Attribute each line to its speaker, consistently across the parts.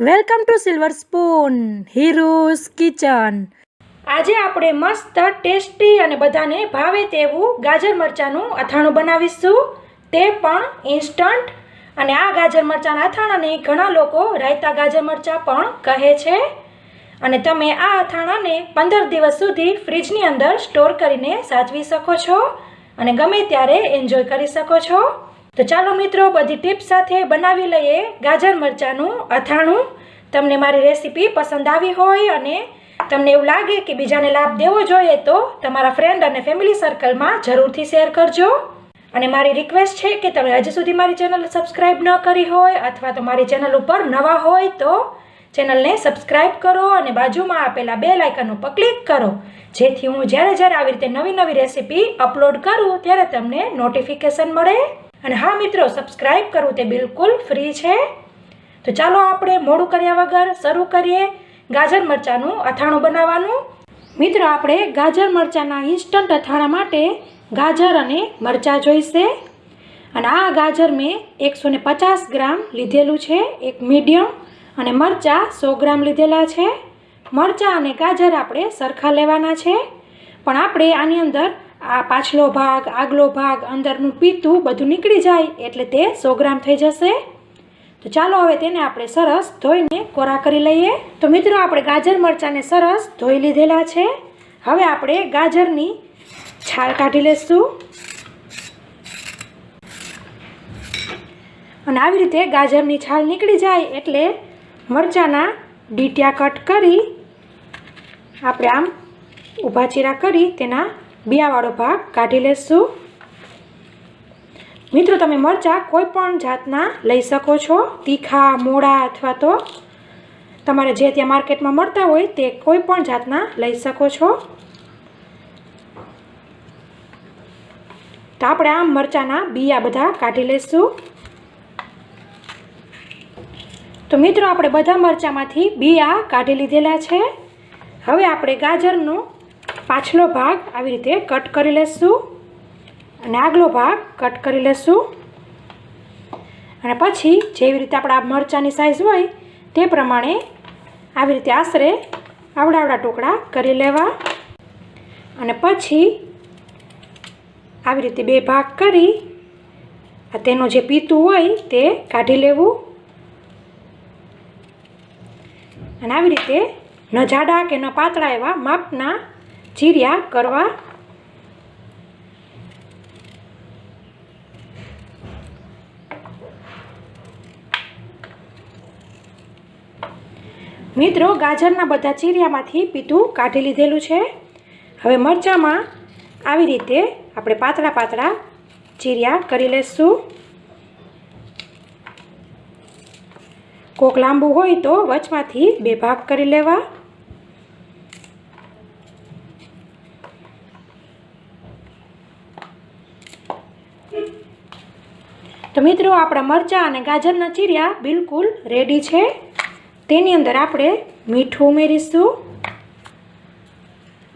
Speaker 1: Welcome to silver spoon heroes kitchen. આજે આપણે મસ્ત, ટેસ્ટી અને બધાને ભાવે તેવું ગાજર મરચાંનું અથાણું બનાવીશું. તે પણ ઇન્સ્ટન્ટ અને આ ગાજર મરચાંના અથાણાને ઘણા લોકો રાયતા ગાજર મરચાં પણ કહે છે. અને તમે આ અથાણાને પંદર દિવસ સુધી ફ્રીજની અંદર સ્ટોર કરીને સાચવી શકો છો. અને ગમે ત્યારે એન્જોય કરી શકો છો. તો ચાલો મિત્રો બધી ટિપ્સ સાથે બનાવી લઈએ ગાજર મરચાંનું અથાણું. તમને મારી રેસીપી પસંદ આવી હોય અને તમને એવું લાગે કે બીજાને લાભ દેવો જોઈએ તો તમારા ફ્રેન્ડ અને ફેમિલી સર્કલમાં જરૂરથી શેર કરજો. અને મારી રિક્વેસ્ટ છે કે તમે હજી સુધી મારી ચેનલ સબસ્ક્રાઈબ ન કરી હોય અથવા તો મારી ચેનલ ઉપર નવા હોય તો ચેનલને સબસ્ક્રાઈબ કરો અને બાજુમાં આપેલા બે લાઇકન ઉપર ક્લિક કરો. જેથી હું જ્યારે જ્યારે આવી રીતે નવી નવી રેસીપી અપલોડ કરું ત્યારે તમને નોટિફિકેશન મળે. અને હા મિત્રો સબસ્ક્રાઈબ કરવું તે બિલકુલ ફ્રી છે. તો ચાલો આપણે મોડું કર્યા વગર શરૂ કરીએ. ગાજર મરચાંનું અથાણું બનાવવાનું. મિત્રો, આપણે ગાજર મરચાંના ઇન્સ્ટન્ટ અથાણા માટે ગાજર અને મરચાં જોઈશે. અને આ ગાજર મેં એકસો પચાસ ગ્રામ લીધેલું છે, એક મીડિયમ. અને મરચાં સો ગ્રામ લીધેલા છે. મરચાં અને ગાજર આપણે સરખા લેવાના છે. પણ આપણે આની અંદર આ પાછલો ભાગ, આગલો ભાગ અંદરનું પીતું બધું નીકળી જાય એટલે તે સો ગ્રામ થઈ જશે. તો ચાલો હવે તેને આપણે સરસ ધોઈને કોરા કરી લઈએ. તો મિત્રો, આપણે ગાજર મરચાંને સરસ ધોઈ લીધેલા છે. હવે આપણે ગાજરની છાલ કાઢી લઈશું અને આવી રીતે ગાજરની છાલ નીકળી જાય એટલે મરચાંના ડીટિયા કટ કરી આપણે આમ ઊભા ચીરા કરી તેના બિયાવાળો ભાગ કાઢી લેશું. મિત્રો, તમે મરચાં કોઈ પણ જાતના લઈ શકો છો. તીખા, મોડા અથવા તો તમારે જે ત્યાં માર્કેટમાં મળતા હોય તે કોઈ પણ જાતના લઈ શકો છો. તો આપણે આમ મરચાંના બિયા બધા કાઢી લઈશું તો મિત્રો, આપણે બધા મરચાંમાંથી બિયા કાઢી લીધેલા છે. હવે આપણે ગાજરનો પાછલો ભાગ આવી રીતે કટ કરી લઈશું અને આગલો ભાગ કટ કરી લઈશું અને પછી જેવી રીતે આપણા મરચાંની સાઇઝ હોય તે પ્રમાણે આવી રીતે આશરે આવડા આવડા ટુકડા કરી લેવા. અને પછી આવી રીતે બે ભાગ કરી તેનું જે પીતું હોય તે કાઢી લેવું. અને આવી રીતે ન જાડા કે ન પાતળા એવા માપના ચીરિયા કરવા. મિત્રો, ગાજરના બધા ચીરિયામાંથી પીતું કાઢી લીધેલું છે. હવે મરચાંમાં આવી રીતે આપણે પાતળા પાતળા ચીરિયા કરી લઈશું કોક લાંબુ હોય તો વચમાંથી બે ભાગ કરી લેવા. તો મિત્રો, આપણા મરચાં અને ગાજરના ચીરિયા બિલકુલ રેડી છે. તેની અંદર આપણે મીઠું ઉમેરીશું.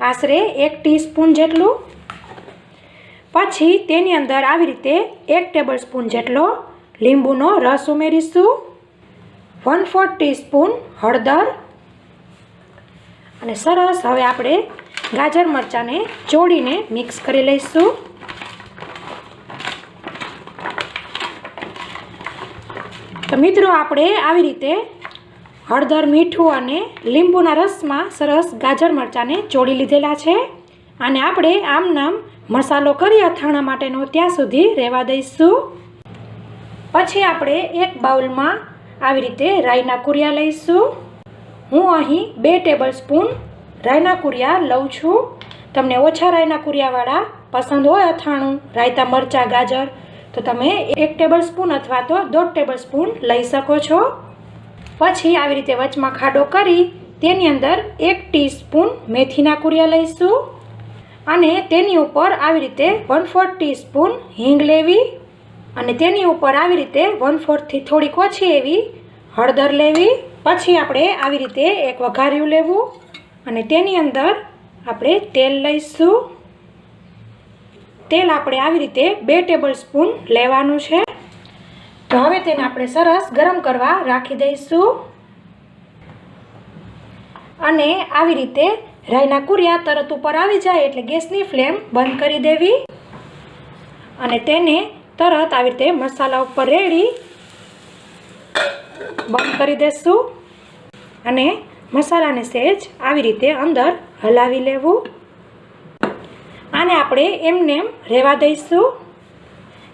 Speaker 1: આશરે એક ટીસ્પૂન જેટલું. પછી તેની અંદર આવી રીતે એક ટેબલ સ્પૂન જેટલો લીંબુનો રસ ઉમેરીશું. વન ફોર ટીસ્પૂન હળદર. અને સરસ હવે આપણે ગાજર મરચાંને ચોળીને મિક્સ કરી લઈશું. તો મિત્રો, આપણે આવી રીતે હળદર, મીઠું અને લીંબુના રસમાં સરસ ગાજર મરચાંને ચોળી લીધેલા છે. અને આપણે આમ નામ મસાલો કરી અથાણા માટેનો ત્યાં સુધી રહેવા દઈશું. પછી આપણે એક બાઉલમાં આવી રીતે રાઈના કુરિયા લઈશું. હું અહીં બે ટેબલ સ્પૂન રાઈના કુરિયા લઉં છું. તમને ઓછા રાઈના કુરિયાવાળા પસંદ હોય અથાણું, રાયતા મરચાં, ગાજર તો તમે એક ટેબલ સ્પૂન અથવા તો દોઢ ટેબલ સ્પૂન લઈ શકો છો. પછી આવી રીતે વચમાં ખાડો કરી તેની અંદર એક ટીસ્પૂન મેથીના કુરિયા લઈશું. અને તેની ઉપર આવી રીતે વન ફોર્થ ટીસ્પૂન હિંગ લેવી. અને તેની ઉપર આવી રીતે વન ફોર્થથી થોડીક ઓછી એવી હળદર લેવી. પછી આપણે આવી રીતે એક વઘાર્યું લેવું. અને તેની અંદર આપણે તેલ લઈશું. તેલ આપણે આવી રીતે બે ટેબલ સ્પૂન લેવાનું છે. તો હવે તેને આપણે સરસ ગરમ કરવા રાખી દઈશું. અને આવી રીતે રાઈના કુરિયા તરત ઉપર આવી જાય એટલે ગેસની ફ્લેમ બંધ કરી દેવી. અને તેને તરત આવી રીતે મસાલા ઉપર રેડી બંધ કરી દેશું. અને મસાલાને સહેજ આવી રીતે અંદર હલાવી લેવું. આને આપણે એમને એમ રહેવા દઈશું.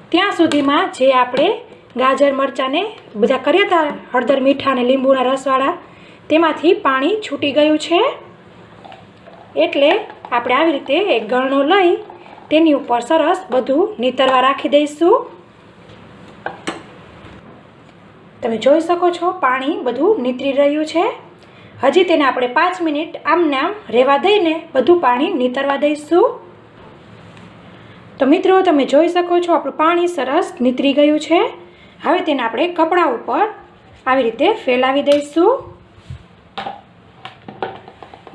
Speaker 1: ત્યાં સુધીમાં જે આપણે ગાજર મરચાંને બધા કર્યા હતા, હળદર, મીઠા અને લીંબુના રસવાળા, તેમાંથી પાણી છૂટી ગયું છે. એટલે આપણે આવી રીતે એક ગળણો લઈ તેની ઉપર સરસ બધું નીતરવા રાખી દઈશું. તમે જોઈ શકો છો, પાણી બધું નીતરી રહ્યું છે. હજી તેને આપણે પાંચ મિનિટ આમને આમ રહેવા દઈને બધું પાણી નીતરવા દઈશું. તો મિત્રો, તમે જોઈ શકો છો, આપણું પાણી સરસ નીતરી ગયું છે. હવે તેને આપણે કપડાં ઉપર આવી રીતે ફેલાવી દઈશું.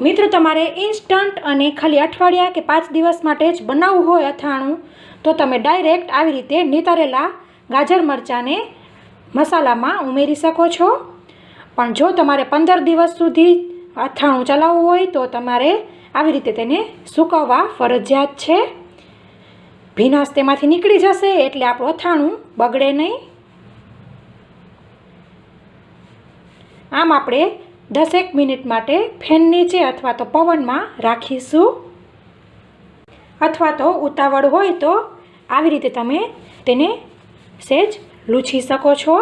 Speaker 1: મિત્રો, તમારે ઇન્સ્ટન્ટ અને ખાલી અઠવાડિયા કે પાંચ દિવસ માટે જ બનાવવું હોય અથાણું, તો તમે ડાયરેક્ટ આવી રીતે નીતરેલા ગાજર મરચાંને મસાલામાં ઉમેરી શકો છો. પણ જો તમારે પંદર દિવસ સુધી અથાણું ચલાવવું હોય, તો તમારે આવી રીતે તેને સૂકવવા ફરજિયાત છે. ભીનાશ તેમાંથી નીકળી જશે એટલે આપણું અથાણું બગડે નહીં. આમ આપણે દસેક મિનિટ માટે ફેન નીચે અથવા તો પવનમાં રાખીશું. અથવા તો ઉતાવળ હોય તો આવી રીતે તમે તેને સહેજ લૂછી શકો છો.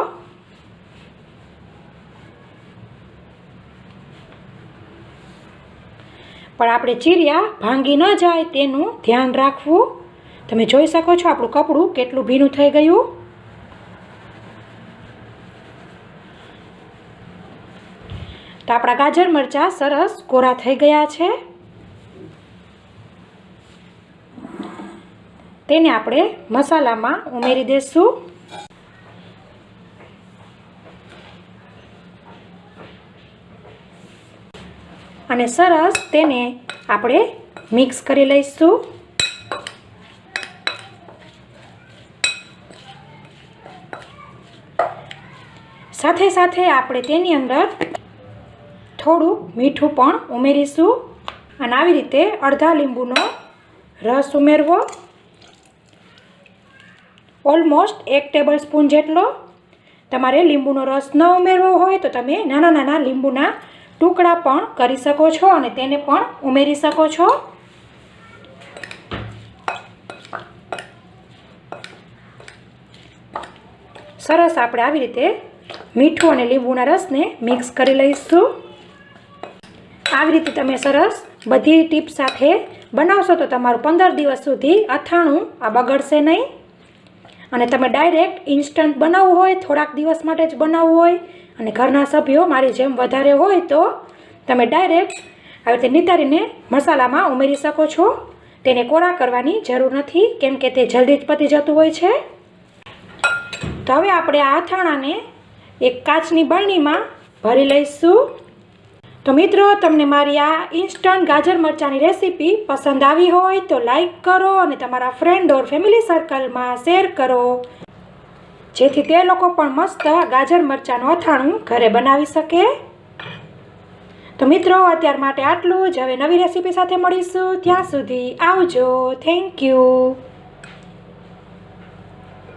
Speaker 1: પણ આપણે ચીરિયા ભાંગી ન જાય તેનું ધ્યાન રાખવું. તમે જોઈ શકો છો આપણું કપડું કેટલું ભીનું થઈ ગયું. તો આપણા ગાજર મરચાં સરસ કોરા થઈ ગયા છે. તેને આપણે મસાલામાં ઉમેરી દઈશું અને સરસ તેને આપણે મિક્સ કરી લઈશું. સાથે સાથે આપણે તેની અંદર થોડું મીઠું પણ ઉમેરીશું. અને આવી રીતે અડધા લીંબુનો રસ ઉમેરવો. ઓલમોસ્ટ એક ટેબલ સ્પૂન જેટલો. તમારે લીંબુનો રસ ન ઉમેરવો હોય તો તમે નાના નાના લીંબુના ટુકડા પણ કરી શકો છો અને તેને પણ ઉમેરી શકો છો. સરસ આપણે આવી રીતે મીઠું અને લીંબુના રસને મિક્સ કરી લઈશું. આવી રીતે તમે સરસ બધી ટીપ સાથે બનાવશો તો તમારું પંદર દિવસ સુધી અથાણું આ બગડશે નહીં. અને તમે ડાયરેક્ટ ઇન્સ્ટન્ટ બનાવવું હોય, થોડાક દિવસ માટે જ બનાવવું હોય, અને ઘરના સભ્યો મારી જેમ વધારે હોય તો તમે ડાયરેક્ટ આવી રીતે નિતારીને મસાલામાં ઉમેરી શકો છો. તેને કોરા કરવાની જરૂર નથી, કેમ કે તે જલ્દી જ પતી જતું હોય છે. તો હવે આપણે આ અથાણાને એક કાચની બરણીમાં ભરી લઈશું. તો મિત્રો, તમને મારી આ ઇન્સ્ટન્ટ ગાજર મરચાંની રેસીપી પસંદ આવી હોય તો લાઈક કરો અને તમારા ફ્રેન્ડ ઓર ફેમિલી સર્કલમાં શેર કરો. જેથી તે લોકો પણ મસ્ત ગાજર મરચાંનું અથાણું ઘરે બનાવી શકે. તો મિત્રો, અત્યાર માટે આટલું જ. હવે નવી રેસીપી સાથે મળીશું. ત્યાં સુધી આવજો. Thank you